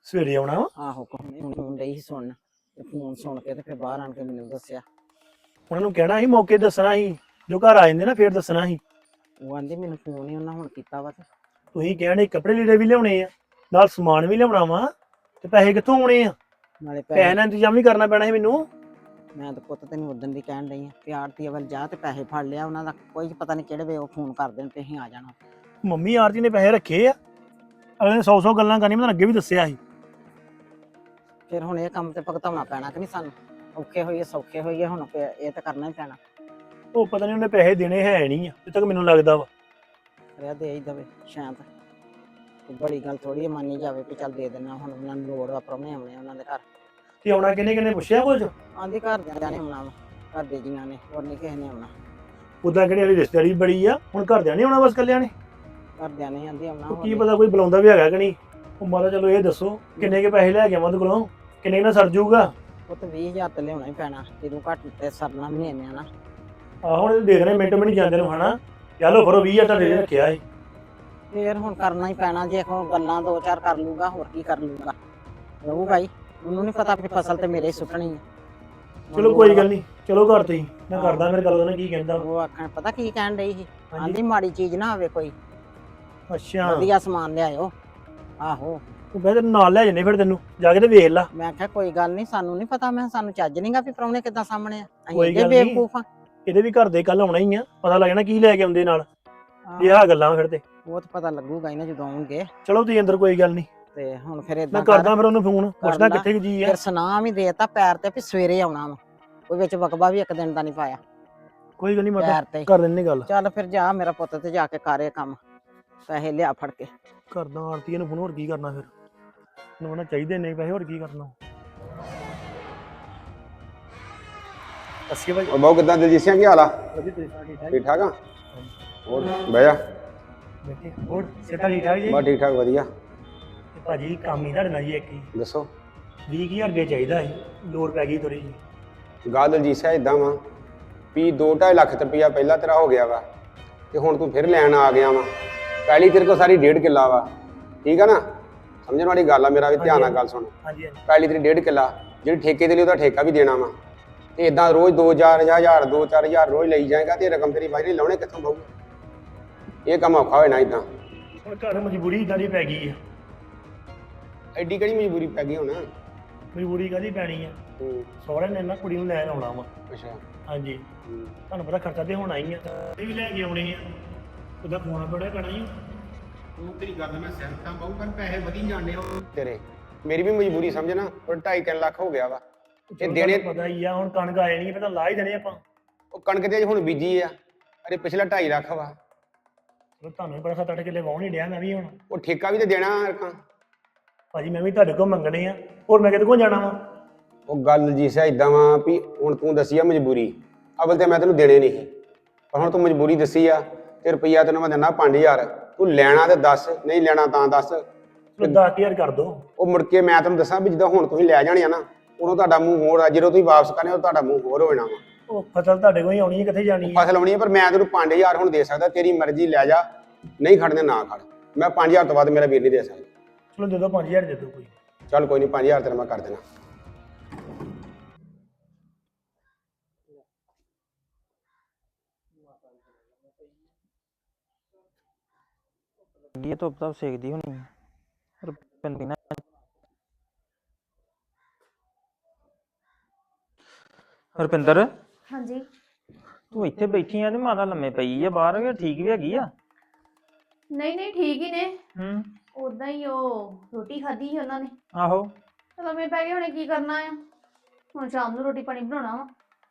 ਸਵੇਰੇ ਆਉਣਾ ਵਾ? ਆਹੋ ਕੋਹਨੇ ਹੁਣ ਡਈ ਸੀ ਸੁਣਨ ਤੇ ਫੋਨ ਸੁਣ ਕੇ ਤੇ ਫਿਰ ਬਾਹਰ ਆਣ ਕੇ ਮੈਨੂੰ ਦੱਸਿਆ। ਉਹਨਾਂ ਨੂੰ ਕਹਿਣਾ ਸੀ ਮੌਕੇ ਦੱਸਣਾ ਸੀ ਜੋ ਘਰ ਆ ਜਾਂਦੇ ਨਾ ਫੇਰ ਦੱਸਣਾ ਸੀ। ਉਹ ਆਂਦੀ ਮੈਨੂੰ ਫੋਨ ਹੀ ਉਹਨਾਂ ਹੁਣ ਕੀਤਾ ਵਾ ਤੇ। ਤੁਸੀਂ ਕਹਿਣੇ ਕੱਪੜੇ ਲੀੜੇ ਵੀ ਲਿਆਉਣੇ ਆ ਨਾਲ ਸਮਾਨ ਵੀ ਲਿਆਉਣਾ ਵਾ ਤੇ ਪੈਸੇ ਕਿੱਥੋਂ ਆਉਣੇ ਆ? ਨਾਲੇ ਪੈਸੇ ਪੈਸੇ ਦਾ ਇੰਤਜ਼ਾਮ ਵੀ ਕਰਨਾ ਪੈਣਾ ਸੀ ਮੈਨੂੰ। ਮੈਂ ਤਾਂ ਪੁੱਤ ਤੈਨੂੰ ਉਦੋਂ ਦੀ ਕਹਿਣ ਡਈ ਆ ਵੀ ਆੜਤੀ ਵੱਲ ਜਾ ਤੇ ਪੈਸੇ ਫੜ ਲਿਆ ਉਹਨਾਂ ਦਾ ਕੋਈ ਪਤਾ ਨਹੀਂ ਕਿਹੜੇ ਵੇ ਉਹ ਫੋਨ ਕਰ ਦੇਣ ਤੇ ਅਸੀਂ ਆ ਜਾਣਾ। ਮੰਮੀ ਆਰਤੀ ਨੇ ਪੈਸੇ ਰੱਖੇ ਆ। ਅਗਲੇ ਨੇ 100 100 ਗੱਲਾਂ ਕਰਨੀਆਂ ਮੈਂ ਅੱਗੇ ਵੀ ਦੱਸਿਆ ਸੀ। ਫਿਰ ਹੁਣ ਇਹ ਕੰਮ ਤੇ ਭੁਗਤਾਉਣਾ ਪੈਣਾ ਕਿ ਨਹੀਂ ਸਾਨੂੰ? ਔਖੇ ਹੋਈਏ ਸੌਖੇ ਹੋਈਏ ਹੁਣ ਇਹ ਤਾਂ ਕਰਨਾ ਹੀ ਪੈਣਾ। ਉਹ ਪਤਾ ਨਹੀਂ ਉਹਨੇ ਪੈਸੇ ਦੇਣੇ ਹੈ ਨਹੀਂ ਆ ਜਿੱਥੇ ਤੱਕ ਮੈਨੂੰ ਲੱਗਦਾ ਵਾ। ਰਹਿ ਦੇ ਹੀ ਦਵੇ ਸ਼ਾਂਤ। ਬੜੀ ਗੱਲ ਥੋੜੀ ਮੰਨੀ ਜਾਵੇ ਵੀ ਚੱਲ ਦੇ ਦੇਣਾ ਹੁਣ ਉਹਨਾਂ ਨੂੰ ਲੋੜ ਆ ਪ੍ਰਾਹੁਣੇ ਆਉਣੇ ਆ ਉਹਨਾਂ ਦੇ ਘਰ। ਤੇ ਆਉਣਾ ਕਿੰਨੇ ਕਿੰਨੇ ਪੁੱਛਿਆ ਕੁਝ? ਆਂਦੇ ਘਰ ਦੇ ਨੇ ਆਉਣਾ ਵਾ ਘਰ ਦੇ ਜੀਆਂ ਨੇ ਹੋਰ ਨਹੀਂ ਕਿਸੇ ਨੇ ਆਉਣਾ। ਉਦਾਂ ਕਿਹੜੀ ਵਾਲੀ ਰਿਸ਼ਤੇਦਾਰੀ ਬੜੀ ਆ ਹੁਣ ਘਰਦਿਆਂ ਨਹੀਂ ਆਉਣਾ ਬਸ ਕੱਲਿਆਂ ਨੇ? ਘਰਦਿਆਂ ਨੇ ਆਂਦੇ ਆਉਣਾ ਉਹ ਕੀ। ਪਤਾ ਕੋਈ ਬੁਲਾਉਂਦਾ ਵੀ ਹੈਗਾ ਕਿ ਨਹੀਂ? ਉਹ ਮਾਤਾ ਚਲੋ ਇਹ ਦੱਸੋ ਕਿੰਨੇ ਕੇ ਪੈਸੇ ਲੈ ਕੇ ਆਵਾਂ ਉਹਦੇ ਕੋਲੋਂ? ਕਿੰਨੇ ਕੁ ਨਾਲ ਸਰ ਜਾਊਗਾ? ਉਹ ਤਾਂ 20000 ਤੇ ਲਿਆਉਣਾ ਹੀ ਪੈਣਾ ਤੈਨੂੰ ਘੱਟ ਤੇ ਸਰਨਾ ਵੀ ਨਹੀਂ ਨਾ ਆਹ ਹੁਣ ਦੇਖ ਰਹੇ ਮਿੰਟ ਮਿੰਟ ਜਾਂਦੇ ਨੂੰ ਹਨਾ। ਚਲੋ ਫਰੋ 20000 ਤੁਹਾਡੇ ਲਈ ਰੱਖਿਆ ਏ ਫੇਰ ਹੁਣ ਕਰਨਾ ਹੀ ਪੈਣਾ ਜੇ ਕੋਈ ਗੱਲਾਂ ਦੋ ਚਾਰ ਕਰ ਲੂਗਾ ਹੋਰ ਕੀ ਕਰ ਲੂਗਾ ਰਹੂਗਾ ਹੀ ਉਹਨੂੰ ਨਹੀਂ ਪਤਾ ਵੀ ਫਸਲ ਤੇ ਮੇਰੇ ਹੀ ਸੁੱਟਣੀ ਹੈ ਚਲੋ ਕੋਈ ਗੱਲ ਨਹੀਂ ਚਲੋ ਘਰ ਤੁਸੀਂ ਮੈਂ ਕਰਦਾ ਫਿਰ ਗੱਲ ਉਹਨੇ ਕੀ ਕਹਿੰਦਾ। ਉਹ ਆਖਣ ਪਤਾ ਕੀ ਕਹਿਣ ਡਈ ਸੀ? ਹਾਂਜੀ। ਆਂਦੀ ਮਾੜੀ ਚੀਜ਼ ਨਾ ਹੋਵੇ ਕੋਈ। ਅੱਛਾ। ਵਧੀਆ ਸਮਾਨ ਲਿਆਇਓ। ਆਹੋ। ਉਹ ਮੈਂ ਤੈਨੂੰ ਨਾਲ ਲੈ ਜੰਨੇ ਫਿਰ ਤੈਨੂੰ ਜਾ ਕੇ ਤੇ ਵੇਖ ਲਾ। ਮੈਂ ਕਿਹਾ ਕੋਈ ਗੱਲ ਨਹੀਂ ਸਾਨੂੰ ਨਹੀਂ ਪਤਾ। ਮੈਂ ਸਾਨੂੰ ਚੱਜ ਨਹੀਂਗਾ ਵੀ ਪ੍ਰਾਹੁਣੇ ਕਿੱਦਾਂ ਸਾਹਮਣੇ ਆ। ਅਸੀਂ ਕੋਈ ਅੱਗੇ ਗੱਲ ਨੀ। ਬੇਵਕੂਫ ਆ। ਇਹਦੇ ਵੀ ਘਰ ਦੇ ਕੱਲ ਆਉਣਾ ਹੀ ਆ। ਪਤਾ ਲੱਗ ਜਾਣਾ ਕੀ ਲੈ ਕੇ ਆਉਂਦੇ ਨਾਲ। ਆਹੋ, ਇਹ ਆ ਗੱਲਾਂ ਫਿਰ ਤੇ। ਉਹ ਤਾਂ ਪਤਾ ਲੱਗੂਗਾ ਹੀ ਨਾ ਜਦੋਂ ਆਉਣਗੇ। ਚਲੋ ਤੁਸੀਂ ਅੰਦਰ ਕੋਈ ਗੱਲ ਨਹੀਂ ਤੇ ਹੁਣ ਫਿਰ ਮੈਂ ਇਦਾਂ ਕਰ। ਕਰਦਾ ਫਿਰ ਉਹਨੂੰ ਫੋਨ ਪੁੱਛਦਾ। ਕਿੱਥੇ ਕੁ ਜੀ ਆ। ਫਿਰ ਸੁਨਾਮ ਹੀ ਦੇਤਾ ਪੈਰ ਤੇ ਵੀ ਸਵੇਰੇ ਆਉਣਾ ਵਾ। ਕੋਈ ਵਿੱਚ ਵਕਬਾ ਵੀ ਇੱਕ ਦਿਨ ਦਾ ਨਹੀਂ ਪਾਇਆ। ਕੋਈ ਗੱਲ ਨਹੀਂ ਮਾਤਾ ਪੈਰ ਤੇ। ਹੀ। ਕਰ ਲੈਣੇ ਗੱਲ। ਚੱਲ ਫਿਰ ਜਾ ਮੇਰਾ ਪੁੱਤ ਤੇ ਜਾ ਕੇ ਕਰੇ ਕੰਮ। ਪੈਸੇ ਲਿਆ ਫੜ ਕੇ। ਕਰਦਾ ਆਰਤੀ ਨੂੰ ਫੋਨ ਹੋਰ ਕੀ ਕਰਨਾ ਫਿਰ? ਉਹਨੂੰ ਉਹਨਾਂ ਚਾਹੀਦੇ ਨਹੀਂ ਪੈਸੇ ਹੋਰ ਕੀ ਕਰਨਾ? ਅਸੀਂ ਭਾਈ ਉਹ ਬਹੁ ਕਿਦਾਂ ਦਿਲਜੀਤ ਸਿੰਘ ਕੀ ਹਾਲ ਆ? ਵਧੀਆ ਤੁਸੀਂ ਸਾਰੇ ਠੀਕ ਠਾਕ? ਠੀਕ ਠਾਕ ਆ? ਹੋਰ ਬਹਿ ਜਾ। ਬੈਠੇ। ਹੋਰ ਸਿਹਤਾਂ ਠੀਕ ਠਾਕ ਜੀ? ਬਸ ਠੀਕ ਠਾਕ ਵਧੀਆ। ਭਾਜੀ ਕੰਮ ਹੀ ਤੁਹਾਡੇ ਨਾਲ ਜੀ ਇੱਕ ਹੀ। ਦੱਸੋ। 20000 ਰੁਪਏ ਚਾਹੀਦਾ ਸੀ ਲੋੜ ਪੈ ਗਈ ਥੋੜੀ ਜੀ ਗੱਲ ਦਿਲਜੀਤ ਸਿੰਘ ਇਦਾਂ ਵਾ ਵੀ 2.5 ਲੱਖ ਰੁਪਇਆ ਪਹਿਲਾਂ ਤੇਰਾ ਹੋ ਗਿਆ ਵਾ ਤੇ ਹੁਣ ਤੂੰ ਫਿਰ ਲੈਣ ਆ ਗਿਆ ਵਾ। ਪਹਿਲੀ ਤੇਰੇ ਕੋਲ ਸਾਰੀ ਡੇਢ ਕਿੱਲਾ ਵਾ ਠੀਕ ਆ ਨਾ? ਸਮਝਣ ਵਾਲੀ ਗੱਲ ਆ ਮੇਰਾ ਵੀ ਧਿਆਨ ਨਾਲ ਗੱਲ ਸੁਣ। ਹਾਂਜੀ ਹਾਂਜੀ। ਪਹਿਲੀ ਤੇਰੀ ਡੇਢ ਕਿੱਲਾ ਜਿਹੜੀ ਠੇਕੇ ਦੇ ਲਈ ਉਹਦਾ ਠੇਕਾ ਵੀ ਦੇਣਾ ਵਾ। ਤੇ ਇਦਾਂ ਰੋਜ਼ 2000 1000 2-4000 ਰੋਜ਼ ਲਈ ਜਾਏਗਾ ਤੇ ਰਕਮ ਤੇਰੀ ਬਾਈ ਲਾਉਣੇ ਕਿੱਥੋਂ ਪਾਊ ਇਹ ਕੰਮ ਔਖਾ ਹੋਣਾ ਇਦਾਂ ਹੁਣ ਘਰ ਮਜਬੂਰੀ ਇਦਾਂ ਦੀ ਪੈ ਗਈ ਆ। ਐਡੀ ਕਿਹੜੀ ਮਜਬੂਰੀ ਪੈ ਗਈ ਹੁਣ? ਮਜਬੂਰੀ ਕਾਹਦੀ ਪੈਣੀ ਆ? ਹੂੰ, ਸਹੁਰੇ ਨੇ ਨਾ ਕੁੜੀ ਨੂੰ ਲੈਣ ਆਉਣਾ ਵਾ। ਅੱਛਾ। ਹਾਂਜੀ। ਹੂੰ। ਤੁਹਾਨੂੰ ਪਤਾ ਖਰਚਾ ਤੇ ਹੋਣਾ ਹੀ ਆ। ਇਹ ਵੀ ਲੈ ਕੇ ਆਉਣੇ ਆ। ਉਹਦਾ ਫੋਨ ਬੜਾ ਪੈਣਾ ਹੀ ਉਹ ਤੇਰੀ ਗੱਲ ਮੈਂ ਸਹਿਮਤ ਹਾਂ ਬਹੁ ਪਰ ਪੈਸੇ ਵਧੀ ਜਾਂਦੇ ਹੋ ਤੇਰੇ। ਮੇਰੀ ਵੀ ਮਜਬੂਰੀ ਸਮਝ ਨਾ ਉਹ 2.5 ਲੱਖ ਹੋ ਗਿਆ ਵਾ। ਇਹ ਦੇਣੇ ਪਤਾ ਹੀ ਆ ਹੁਣ ਕਣਕ ਆਏ ਨਹੀਂ ਪਤਾ ਲਾ ਹੀ ਦੇਣੇ ਆਪਾਂ। ਉਹ ਕਣਕ ਤੇ ਅਜੇ ਹੁਣ ਬੀਜੀ ਆ। ਅਰੇ ਪਿਛਲਾ 2.5 ਲੱਖ ਵਾ। ਚਲੋ ਤੁਹਾਨੂੰ ਵੀ ਪਤਾ ਸੱਤ ਅੱਠ ਕਿੱਲੇ ਵਾਹੁਣ ਹੀ ਡਿਆ ਮੈਂ ਵੀ ਹੁਣ। ਉਹ ਠੇਕਾ ਵੀ ਤੇ ਦੇਣਾ ਅਰਕਾਂ। ਭਾਜੀ ਮੈਂ ਵੀ ਤੁਹਾਡੇ ਕੋਲ ਮੰਗਣੇ ਆ। ਹੋਰ ਮੈਂ ਕਿਹਦੇ ਕੋਲ ਜਾਣਾ ਵਾ? ਉਹ ਗੱਲ ਜੀ ਸਾ ਇਦਾਂ ਵਾ ਵੀ ਹੁਣ ਤੂੰ ਦੱਸੀ ਆ ਮਜਬੂਰੀ। ਅਵਲ ਤੇ ਮੈਂ ਤੈਨੂੰ ਦੇਣੇ ਨਹੀਂ। ਪਰ ਹੁਣ ਤੂੰ ਮਜਬੂਰੀ ਦੱਸੀ ਆ ਤੇ ਰੁਪਈਆ ਤੈਨੂੰ ਮੈਂ ਦਿੰਦਾ 5000 ਤੂੰ ਲੈਣਾ ਤੇ ਦੱਸ ਨਹੀਂ ਲੈਣਾ ਤਾਂ ਦੱਸ। ਚਲੋ 10000 ਕਰ ਦੋ। ਉਹ ਮੁੜ ਕੇ ਮੈਂ ਤੈਨੂੰ ਦੱਸਾਂ ਵੀ ਜਦੋਂ ਹੁਣ ਤੁਸੀਂ ਲੈ ਜਾਣੇ ਆ ਨਾ ਉਦੋਂ ਤੁਹਾਡਾ ਮੂੰਹ ਹੋਰ ਆ। ਜਦੋਂ ਤੁਸੀਂ ਵਾਪਸ ਕਰਨੇ ਉਹ ਤੁਹਾਡਾ ਮੂੰਹ ਹੋਰ ਹੋ ਜਾਣਾ ਵਾ। ਉਹ ਫਸਲ ਤੁਹਾਡੇ ਕੋਲ ਹੀ ਆਉਣੀ ਹੈ ਕਿੱਥੇ ਜਾਣੀ ਹੈ ਫਸਲ ਆਉਣੀ ਹੈ ਪਰ ਮੈਂ ਤੈਨੂੰ 5000 ਹੁਣ ਦੇ ਸਕਦਾ। ਤੇਰੀ ਮਰਜ਼ੀ ਲੈ ਜਾ। ਨਹੀਂ ਖੜਨੇ ਨਾ ਖੜ। ਮੈਂ 5000 ਤੋਂ ਬਾਅਦ ਮੇਰਾ ਵੀਰ ਨਹੀਂ ਦੇ ਸਕਦਾ। ਚਲੋ ਦੇ ਦਿਓ 5000 ਦੇ ਦਿਓ ਕੋਈ। ਚੱਲ ਕੋਈ ਨਹੀਂ 5000 ਤੇਰਾ ਮੈਂ ਕਰ ਦੇਣਾ। ਇਹ ਤਾਂ ਸੇਕਦੀ ਹੋਣੀ ਰੁਪਿੰਦਰ ਨਾ। ਰੁਪਿੰਦਰ ਹਾਂਜੀ। ਤੂੰ ਇੱਥੇ ਬੈਠੀ ਆ ਤੇ ਮਾਤਾ ਲੰਮੇ ਪਈ ਆ ਬਾਹਰ ਠੀਕ ਵੀ ਹੈਗੀ ਆ? ਨਹੀਂ ਨਹੀਂ ਠੀਕ ਹੀ ਨੇ। ਹੂੰ। ਉਦਾਂ ਹੀ ਉਹ ਰੋਟੀ ਖਾਧੀ ਸੀ ਉਹਨਾਂ ਨੇ। ਆਹੋ। ਚਲੋ ਮੈਂ ਪੈ ਗਏ ਹੁਣੇ ਕੀ ਕਰਨਾ ਆ? ਹੁਣ ਸ਼ਾਮ ਨੂੰ ਰੋਟੀ ਪਾਣੀ ਬਣਾਉਣਾ ਵਾ।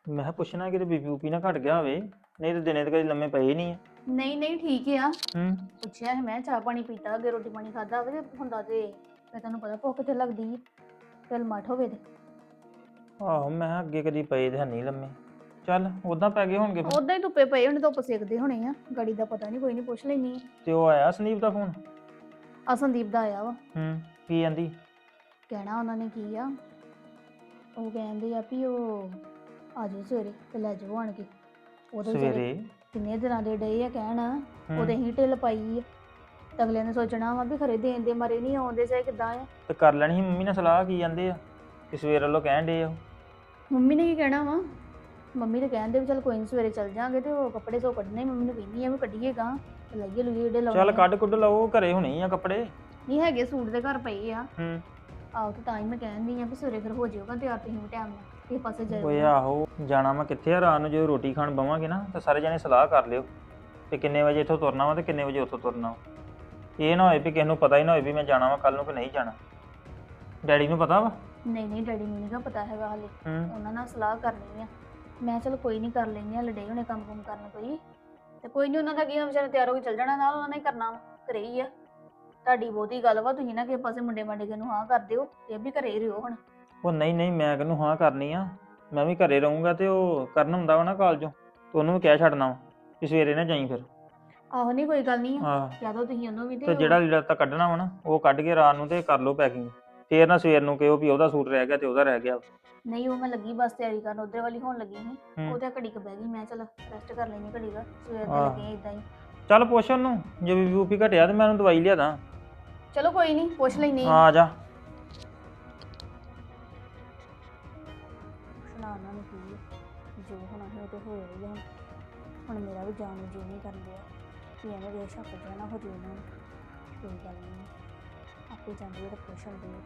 ਮੈਂ ਕਿਹਾ ਪੁੱਛਣਾ ਕਿ ਬੀਪੀ ਉਪੀ ਨਾ ਘਟ ਗਿਆ ਹੋਵੇ ਨਹੀਂ ਤੇ ਦਿਨੇ ਤੇ ਕਦੇ ਲੰਮੇ ਪਏ ਨਹੀਂ ਆ। ਨਹੀਂ ਨਹੀਂ ਠੀਕ ਆ। ਹੂੰ। ਪੁੱਛਿਆ ਸੀ ਮੈਂ ਚਾਹ ਪਾਣੀ ਪੀਤਾ ਅੱਗੇ ਰੋਟੀ ਪਾਣੀ ਖਾਦਾ ਹੋਵੇ ਤੇ ਹੁੰਦਾ ਤੇ ਫਿਰ ਤੁਹਾਨੂੰ ਪਤਾ ਭੁੱਖ ਤੇ ਲੱਗਦੀ ਹੈ ਚੱਲ ਮੱਠ ਹੋਵੇ ਤੇ। ਆਹੋ ਮੈਂ ਕਿਹਾ ਅੱਗੇ ਕਦੀ ਪਏ ਤੇ ਨਹੀਂ ਲੰਮੇ। ਚੱਲ ਉਦਾਂ ਪੈ ਗਏ ਹੋਣਗੇ ਫਿਰ। ਉਦਾਂ ਹੀ ਧੁੱਪੇ ਪਏ ਹੁਣ ਧੁੱਪ ਸੇਕਦੇ ਹੋਣੇ ਆ ਗਾੜੀ ਦਾ ਪਤਾ ਨਹੀਂ ਕੋਈ ਨਹੀਂ ਪੁੱਛ ਲੈਣੀ ਤੇ ਉਹ ਆਇਆ ਸੰਦੀਪ ਦਾ ਫੋਨ? ਆ ਸੰਦੀਪ ਦਾ ਆਇਆ ਵਾ। ਹੂੰ ਕੀ ਕਹਿੰਦੀ? ਕਹਿਣਾ ਉਹਨਾਂ ਨੇ ਕੀ ਆ? ਉਹ ਕਹਿੰਦੇ ਆ ਵੀ ਉਹ ਆ ਜਾਓ ਸਵੇਰੇ ਤੇ ਲੈ ਜਾਓ ਆਣ ਕੇ। ਉਹਦੇ ਸਵੇਰੇ? ਕਿੰਨੇ ਦਿਨਾਂ ਦੇ ਡੇ ਆ ਕਹਿਣ। ਹੂੰ, ਉਹਦੇ ਹੀ ਢਿੱਲ ਪਾਈ ਆ। ਤੇ ਅਗਲੇ ਨੇ ਸੋਚਣਾ ਵਾ ਵੀ ਖਰੇ ਦੇਣ ਦੇ ਮਾਰੇ ਨਹੀਂ ਆਉਂਦੇ ਚਾਹੇ ਕਿਦਾਂ ਆ। ਤੇ ਕਰ ਲੈਣੀ ਸੀ ਮੰਮੀ ਨਾਲ ਸਲਾਹ ਕੀ ਜਾਂਦੇ ਆ? ਕਿ ਸਵੇਰ ਵੱਲੋਂ ਕਹਿਣ ਦੇ ਆ ਉਹ। ਮੰਮੀ ਨੇ ਕੀ ਕਹਿਣਾ ਵਾ? ਮੰਮੀ ਤੇ ਕਹਿੰਦੇ ਵੀ ਚੱਲ ਕੋਈ ਨਹੀਂ ਸਵੇਰੇ ਚੱਲ ਜਾਾਂਗੇ ਤੇ ਉਹ ਕੱਪੜੇ ਸੋ ਕੱਢਣੇ ਮੰਮੀ ਨੂੰ ਕਹਿੰਦੀ ਆ ਵੀ ਕੱਢੀਏਗਾ ਡੇ ਲਾਉਣੇ ਚੱਲ। ਕੱਢ ਕੁੱਢ ਲਓ ਘਰੇ ਹੁਣੇ ਆ ਕੱਪੜੇ। ਨਹੀਂ ਹੈਗੇ ਸੂਟ ਦੇ ਘਰ ਪਏ ਆ। ਹੂੰ। ਆਹੋ ਤੇ ਤਾਂ ਹੀ ਮੈਂ ਕਹਿੰਦੀ ਆ ਵੀ ਸਵੇਰੇ ਫਿਰ ਹੋ ਜਾਊਗਾ ਤਿਆਰ ਤੁਸੀਂ ਵੀ ਟਾਈਮ ਨਾਲ। ਕਿਸੇ ਪਾਸੇ ਓਏ ਜਾਇਓ ਆਹੋ ਜਾਣਾ ਮੈਂ ਕਿੱਥੇ ਆ ਰਾਤ ਨੂੰ ਜਦੋਂ ਰੋਟੀ ਖਾਣ ਬਵਾਂਗੇ ਨਾ ਤਾਂ ਸਾਰੇ ਜਣੇ ਸਲਾਹ ਕਰ ਲਿਓ ਤੇ ਕਿੰਨੇ ਵਜੇ ਇੱਥੋਂ ਤੁਰਨਾ ਵਾ ਤੇ ਕਿੰਨੇ ਵਜੇ ਉੱਥੋਂ ਤੁਰਨਾ ਵਾ। ਇਹ ਨਾ ਹੋਏ ਵੀ ਕਿਸੇ ਨੂੰ ਪਤਾ ਹੀ ਨਾ ਹੋਏ ਵੀ ਮੈਂ ਜਾਣਾ ਵਾ ਕੱਲ ਨੂੰ ਕਿ ਨਹੀਂ ਜਾਣਾ। ਡੈਡੀ ਨੂੰ ਪਤਾ ਵਾ? ਨਹੀਂ ਨਹੀਂ ਡੈਡੀ ਨੂੰ ਨਹੀਂਗਾ ਪਤਾ ਹੈਗਾ ਹਾਲੇ। ਹੂੰ। ਉਹਨਾਂ ਨਾਲ ਸਲਾਹ ਕਰਨੀ ਆ। ਮੈਂ ਚਲ ਕੋਈ ਨਹੀਂ ਕਰ ਲੈਣੀ ਆ ਲੜੇ ਹੁਣੇ ਕੰਮ ਕੁਮ ਕਰਨ ਕੋਈ। ਤੇ ਕੋਈ ਨਹੀਂ ਉਹਨਾਂ ਦਾ ਕੀ ਵਿਚਾਰੇ ਤਿਆਰ ਹੋ ਕੇ ਚੱਲ ਜਾਣਾ ਨਾਲ ਉਹਨਾਂ ਨੇ ਹੀ ਕਰਨਾ ਘਰੇ ਹੀ ਆ। ਤੁਹਾਡੀ ਬਹੁਤੀ ਗੱਲ ਵਾ ਤੁਸੀਂ ਨਾ ਕਿਸੇ ਪਾਸੇ ਮੁੰਡੇ ਮਾਂਡੇ ਕੇ ਨੂੰ ਹਾਂ ਕਰ ਦਿਓ ਤੇ ਵੀ ਘਰੇ ਹੀ ਰਹੋ ਹੁਣ। ਉਹ ਨਹੀਂ ਨਹੀਂ ਮੈਂ ਕਿਹਨੂੰ ਹਾਂ ਕਰਨੀ ਆ ਮੈਂ ਵੀ ਘਰੇ ਰਹੂੰਗਾ ਤੇ ਉਹ ਕਰਨ ਹੁੰਦਾ ਵਾ ਨਾ ਕਾਲਜੋਂ ਤੇ ਉਹਨੂੰ ਵੀ ਕਹਿ ਛੱਡਣਾ ਵਾ ਕਿ ਸਵੇਰੇ ਨਾ ਜਾਈ ਫਿਰ। ਆਹੋ ਨਹੀਂ ਕੋਈ ਗੱਲ ਨਹੀਂ ਆਹ। ਕਹਿ ਤੁਸੀਂ ਉਹਨੂੰ ਵੀ ਤੇ ਜਿਹੜਾ ਲੀੜਾ ਤਾਂ ਕੱਢਣਾ ਵਾ ਨਾ ਉਹ ਕੱਢ ਕੇ ਰਾਤ ਨੂੰ ਤੇ ਕਰ ਲਓ ਪੈਕਿੰਗ। ਫੇਰ ਨਾ ਸਵੇਰ ਨੂੰ ਕਿਹੋ ਵੀ ਉਹਦਾ ਸੂਟ ਰਹਿ ਗਿਆ ਤੇ ਉਹਦਾ ਰਹਿ ਗਿਆ। ਨਹੀਂ ਉਹ ਮੈਂ ਲੱਗੀ ਬਸ ਤਿਆਰੀ ਕਰਨ ਉਧਰ ਵਾਲੀ ਹੋਣ ਲੱਗੀ ਸੀ। ਹੂੰ। ਉਹਦੇ ਘੜੀ ਕ ਬਹਿ ਗਈ ਮੈਂ ਚਲ ਰੈਸਟ ਕਰ ਲੈਣੀ ਘੜੀ ਦਾ ਸਵੇਰ ਦੇ ਆਹ। ਲੱਗੇ ਇਦਾਂ ਹੀ। ਚੱਲ ਪੁੱਛ ਉਹਨੂੰ ਜੇ ਵੀ ਯੂਪੀ ਘਟਿਆ ਤੇ ਮੈਂ ਉਹਨੂੰ ਦਵਾਈ ਲਿਆ ਦਾਂ ਚਲੋ ਕੋਈ ਨਹੀਂ ਪੁੱਛ ਲੈਣੀ ਆ। ਜਾ। ਸੁਣਾ ਉਹਨਾਂ ਨੂੰ ਕੀ ਆ। ਜੋ ਹੋਣਾ ਸੀ ਉਹ ਤੇ ਹੋਇਆ ਹੀ ਆ ਹੁਣ ਹੁਣ ਮੇਰਾ ਵੀ ਜਾਣ ਨੂੰ ਜੀ ਨਹੀਂ ਕਰਨ ਡਿਆ ਕਿ ਐਵੇਂ ਦੇ ਸ਼ੱਕ ਜਿਹਾ ਨਾ ਹੋ ਜੇ ਉਹਨਾਂ ਨੂੰ ਕੋਈ ਗੱਲ ਨਹੀਂ ਆਪੇ ਜਾਂਦੇ ਆ ਤਾਂ ਪੁੱਛ ਆਉਂਦੇ ਆ।